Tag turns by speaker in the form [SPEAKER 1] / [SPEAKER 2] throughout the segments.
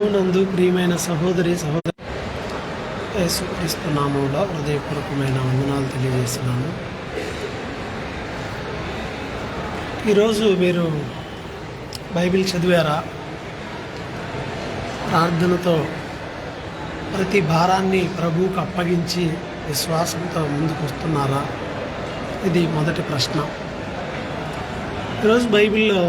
[SPEAKER 1] నందు ప్రియమైన సహోదరి సహోదరి యేసుక్రీస్తు నామంలో హృదయపూర్వకమైన వందనాలు తెలియజేస్తున్నాను. ఈరోజు మీరు బైబిల్ చదివారా? ప్రార్థనతో ప్రతి భారాన్ని ప్రభువుకు అప్పగించి విశ్వాసంతో ముందుకు వస్తున్నారా ఇది మొదటి ప్రశ్న. ఈరోజు బైబిల్లో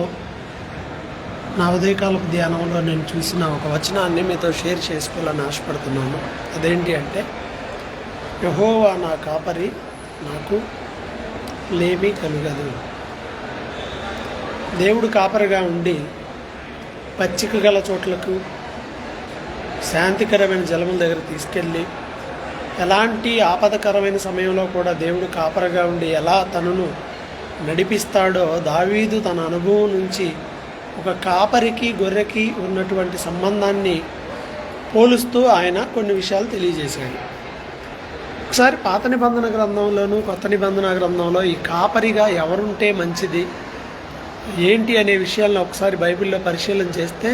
[SPEAKER 1] నా ఉదయకాలపు ధ్యానంలో నేను చూసిన ఒక వచనాన్ని మీతో షేర్ చేసుకోవాలని ఆశపడుతున్నాను. అదేంటి అంటే యహోవా నా కాపరి నాకు లేమీ కలుగదు. దేవుడు కాపరిగా ఉండి పచ్చిక గల చోట్లకు శాంతికరమైన జలముల దగ్గర తీసుకెళ్ళి ఎలాంటి ఆపదకరమైన సమయంలో కూడా దేవుడు కాపరగా ఉండి ఎలా తనను నడిపిస్తాడో దావీదు తన అనుభవం నుంచి ఒక కాపరికి గొర్రెకి ఉన్నటువంటి సంబంధాన్ని పోలుస్తూ ఆయన కొన్ని విషయాలు తెలియజేశాడు. ఒకసారి పాత నిబంధన గ్రంథంలోను కొత్త నిబంధన గ్రంథంలో ఈ కాపరిగా ఎవరుంటే మంచిది ఏంటి అనే విషయాలను ఒకసారి బైబిల్లో పరిశీలన చేస్తే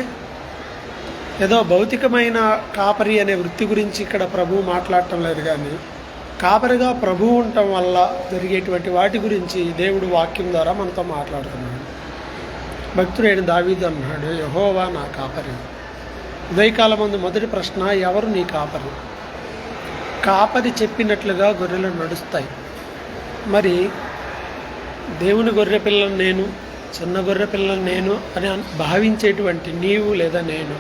[SPEAKER 1] ఏదో భౌతికమైన కాపరి అనే వృత్తి గురించి ఇక్కడ ప్రభువు మాట్లాడటం లేదు కానీ కాపరిగా ప్రభువు ఉండటం వల్ల జరిగేటువంటి వాటి గురించి దేవుడు వాక్యం ద్వారా మనతో మాట్లాడుతున్నాడు. భక్తుడైన దావీదు అన్నాడు యహోవా నా కాపరి. ఉదయకాలం ముందు మొదటి ప్రశ్న ఎవరు నీ కాపరి? కాపరి చెప్పినట్లుగా గొర్రెలు నడుస్తాయి. మరి దేవుని గొర్రె పిల్లని నేను చిన్న గొర్రె పిల్లని నేను అని భావించేటువంటి నీవు లేదా నేను?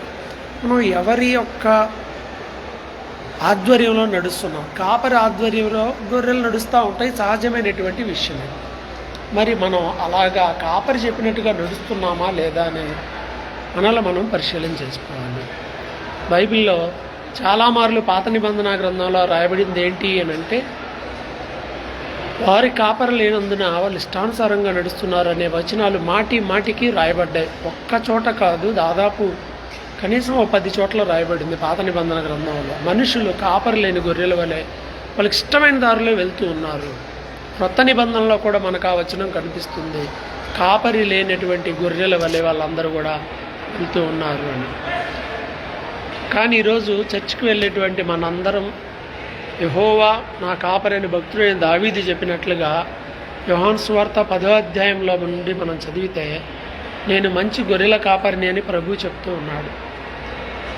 [SPEAKER 1] మనం ఎవరి యొక్క ఆధ్వర్యంలో నడుస్తున్నాం? కాపరి ఆధ్వర్యంలో గొర్రెలు నడుస్తూ ఉంటాయి సహజమైనటువంటి విషయమే. మరి మనం అలాగా కాపరి చెప్పినట్టుగా నడుస్తున్నామా లేదా అని మనలో మనం పరిశీలన చేసుకోవాలి. బైబిల్లో చాలా మార్లు పాత నిబంధన గ్రంథంలో రాయబడింది ఏంటి అని అంటే వారి కాపరి లేనందున వాళ్ళు ఇష్టానుసారంగా నడుస్తున్నారు అనే వచనాలు మాటి మాటికి రాయబడ్డాయి. ఒక్క చోట కాదు దాదాపు కనీసం ఒక పది చోట్ల రాయబడింది పాత నిబంధన గ్రంథంలో. మనుషులు కాపరి లేని గొర్రెల వలె వాళ్ళకి ఇష్టమైన దారిలో వెళ్తూ ఉన్నారు. క్రొత్త నిబంధనలో కూడా మనకు ఆ వచనం కనిపిస్తుంది. కాపరి లేనటువంటి గొర్రెల వలె వాళ్ళందరూ కూడా వెళ్తూ ఉన్నారు అని. కానీ ఈరోజు చర్చికి వెళ్ళేటువంటి మనందరం యహోవా నా కాపరైన భక్తుడైన దావీది చెప్పినట్లుగా యోహాన్ స్వార్త పదో అధ్యాయంలో నుండి మనం చదివితే నేను మంచి గొర్రెల కాపరిని అని ప్రభు చెప్తూ ఉన్నాడు.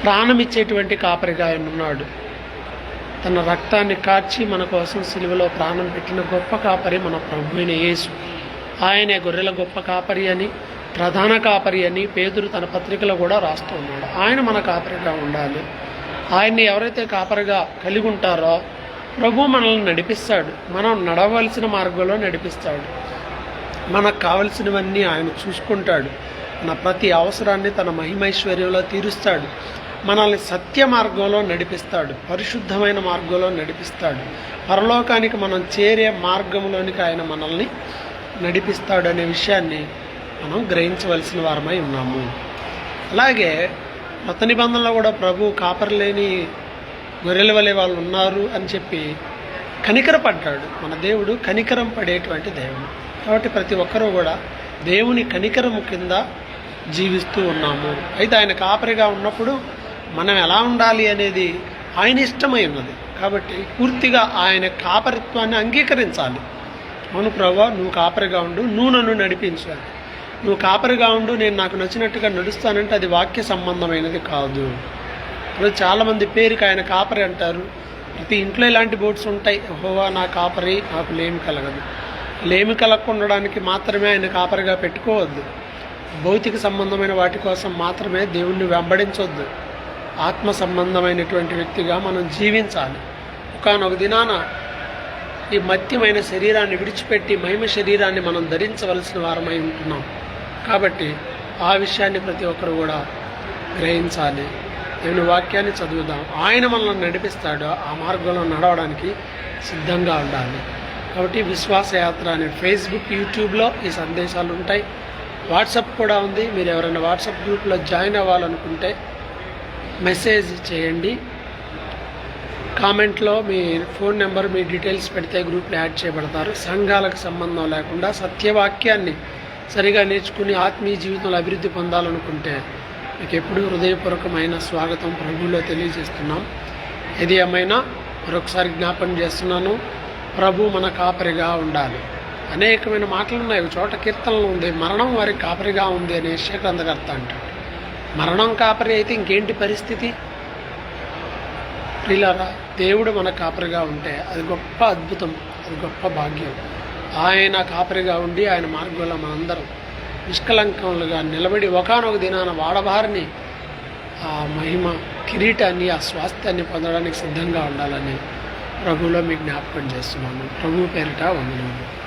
[SPEAKER 1] ప్రాణమిచ్చేటువంటి కాపరిగా ఆయన ఉన్నాడు. తన రక్తాన్ని కార్చి మన కోసం సిలువలో ప్రాణం పెట్టిన గొప్ప కాపరి మన ప్రభు అయిన యేసు. ఆయనే గొర్రెల గొప్ప కాపరి అని ప్రధాన కాపరి అని పేదరు తన పత్రికలో కూడా రాస్తూ ఉన్నాడు. ఆయన మన కాపరిగా ఉండాలి. ఆయన్ని ఎవరైతే కాపరిగా కలిగి ఉంటారో ప్రభు మనల్ని నడిపిస్తాడు. మనం నడవలసిన మార్గంలో నడిపిస్తాడు. మనకు కావలసినవన్నీ ఆయన చూసుకుంటాడు. మన ప్రతి అవసరాన్ని తన మహిమైశ్వర్యంలో తీరుస్తాడు. మనల్ని సత్య మార్గంలో నడిపిస్తాడు పరిశుద్ధమైన మార్గంలో నడిపిస్తాడు. పరలోకానికి మనం చేరే మార్గంలోనికి ఆయన మనల్ని నడిపిస్తాడు అనే విషయాన్ని మనం గ్రహించవలసిన వారమై ఉన్నాము. అలాగే కొత్త నిబంధనలో కూడా ప్రభు కాపరలేని గొర్రెల వలె వాళ్ళు ఉన్నారు అని చెప్పి కనికరపడ్డాడు. మన దేవుడు కనికరం పడేటువంటి దేవుడు. కాబట్టి ప్రతి ఒక్కరూ కూడా దేవుని కనికరము కింద జీవిస్తూ ఉన్నాము. అయితే ఆయన కాపరిగా ఉన్నప్పుడు మనం ఎలా ఉండాలి అనేది ఆయన ఇష్టమై ఉన్నది. కాబట్టి పూర్తిగా ఆయన కాపరిత్వాన్ని అంగీకరించాలి. అవును ప్రభా నువ్వు కాపరిగా ఉండు నువ్వు నన్ను నడిపించాలి. నువ్వు కాపరిగా ఉండు నేను నాకు నచ్చినట్టుగా నడుస్తానంటే అది వాక్య సంబంధమైనది కాదు. ఇప్పుడు చాలామంది పేరుకి ఆయన కాపరి అంటారు. ప్రతి ఇంట్లో ఇలాంటి బోర్డ్స్ ఉంటాయి. హోవా నా కాపరి నాకు లేమి కలగదు. లేమి కలగకుండడానికి మాత్రమే ఆయన కాపరిగా పెట్టుకోవద్దు. భౌతిక సంబంధమైన వాటి కోసం మాత్రమే దేవుణ్ణి వెంబడించవద్దు ఆత్మ సంబంధమైనటువంటి వ్యక్తిగా మనం జీవించాలి. ఒకనొక దినాన ఈ మత్యమైన శరీరాన్ని విడిచిపెట్టి మహిమ శరీరాన్ని మనం ధరించవలసిన వారమై ఉంటున్నాం. కాబట్టి ఆ విషయాన్ని ప్రతి ఒక్కరు కూడా గ్రహించాలి. దేవుని వాక్యాన్ని చదువుదాం. ఆయన మనల్ని నడిపిస్తాడు. ఆ మార్గంలో నడవడానికి సిద్ధంగా ఉండాలి. కాబట్టి విశ్వాసయాత్ర అనే ఫేస్బుక్ యూట్యూబ్లో ఈ సందేశాలు ఉంటాయి. వాట్సాప్ కూడా ఉంది. మీరు ఎవరైనా వాట్సాప్ గ్రూప్లో జాయిన్ అవ్వాలనుకుంటే మెసేజ్ చేయండి. కామెంట్లో మీ ఫోన్ నెంబర్ మీ డీటెయిల్స్ పెడితే గ్రూప్లో యాడ్ చేయబడతారు. సంఘాలకు సంబంధం లేకుండా సత్యవాక్యాన్ని సరిగా నేర్చుకుని ఆత్మీయ జీవితంలో అభివృద్ధి పొందాలనుకుంటే మీకు ఎప్పుడు హృదయపూర్వకమైన స్వాగతం ప్రభువులో తెలియజేస్తున్నాం. ఏది ఏమైనా మరొకసారి జ్ఞాపకం చేస్తున్నాను ప్రభు మన కాపరిగా ఉండాలి. అనేకమైన మాటలు ఉన్నాయి ఒక చోట కీర్తనలు ఉంది మరణం వారి కాపరిగా ఉంది అనే శేఖరందకర్త అంటాడు. మరణం కాపరి అయితే ఇంకేంటి పరిస్థితి? ప్రియులారా దేవుడు మన కాపరిగా ఉంటే అది గొప్ప అద్భుతం అది గొప్ప భాగ్యం. ఆయన కాపరిగా ఉండి ఆయన మార్గంలో మనందరం నిష్కలంకములుగా నిలబడి ఒకనొక దినాన వాడబారిని ఆ మహిమ కిరీటాన్ని ఆ స్వాస్థ్యాన్ని పొందడానికి సిద్ధంగా ఉండాలని ప్రభువులో మీకు జ్ఞాపకం చేస్తున్నాను. ప్రభు పేరిట వందనాలు